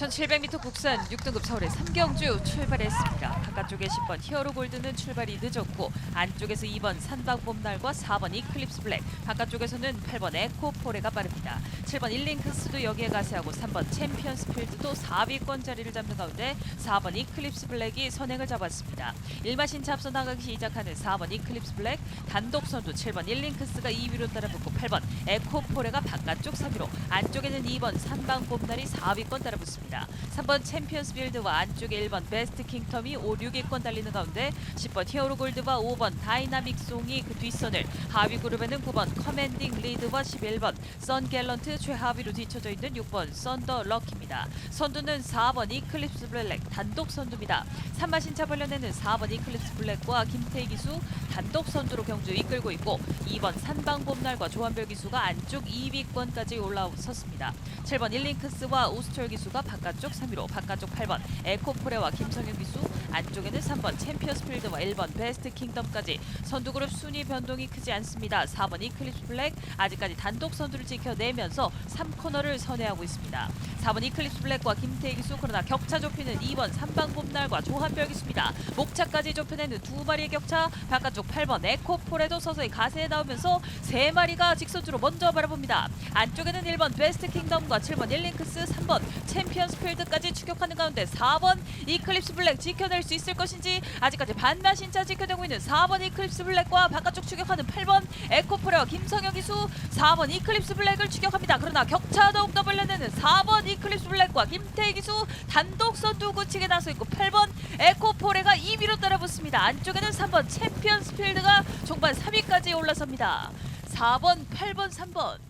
1700m 국산 6등급 서울의 삼경주 출발했습니다. 바깥쪽에 10번 히어로 골드는 출발이 늦었고 안쪽에서 2번 산방봄날과 4번 이클립스 블랙 바깥쪽에서는 8번 에코포레가 빠릅니다. 7번 일링크스도 여기에 가세하고 3번 챔피언스 필드도 4위권 자리를 잡는 가운데 4번 이클립스 블랙이 선행을 잡았습니다. 1마신 앞서 나가기 시작하는 4번 이클립스 블랙 단독 선두 7번 일링크스가 2위로 따라붙고 8번 에코포레가 바깥쪽 3위로 안쪽에는 2번 산방봄날이 4위권 따라붙습니다. 3번 챔피언스 빌드와 안쪽에 1번 베스트 킹텀이 5, 6위권 달리는 가운데 10번 히어로 골드와 5번 다이나믹 송이 그 뒷선을 하위 그룹에는 9번 커맨딩 리드와 11번 선 갤런트 최하위로 뒤쳐져 있는 6번 썬더 럭키입니다. 선두는 4번 이클립스 블랙 단독 선두입니다. 3마신차 벌려내는 4번 이클립스 블랙과 김태희 기수 단독 선두로 경주 이끌고 있고 2번 산방봄날과 조한별 기수가 안쪽 2위권까지 올라섰습니다. 7번 일링크스와 오스철 기수가 바깥쪽 3위로 바깥쪽 8번. 에코프레와 김성현 기수 안쪽에는 3번 챔피언스 필드와 1번 베스트 킹덤까지 선두 그룹 순위 변동이 크지 않습니다. 4번 이클립스 블랙 아직까지 단독 선두를 지켜내면서 3코너를 선회하고 있습니다. 4번 이클립스 블랙과 김태희 기수 그러나 격차 좁히는 2번 삼방봄날과 조한별 기수입니다. 목차까지 좁혀내는 두 마리의 격차 바깥쪽 8번 에코폴에도 서서히 가세에 나오면서 세 마리가 직선주로 먼저 바라봅니다. 안쪽에는 1번 베스트 킹덤과 7번 일링크스 3번 챔피언스 필드까지 추격하는 가운데 4번 이클립스 블랙 지켜낼 수 있을 것인지 아직까지 반나신차 지켜내고 있는 4번 이클립스 블랙과 바깥쪽 추격하는 8번 에코폴레와 김성현 기수 4번 이클립스 블랙을 추격합니다. 그러나 격차 더욱 더 벌려내는 4번 이클립스 블랙과 김태희 기수 단독 선두 구치게 나서 있고 8번 에코폴레가 2위로 따라붙습니다. 안쪽에는 3번 챔피언스 필드가 종반 3위까지 올라섭니다. 4번, 8번, 3번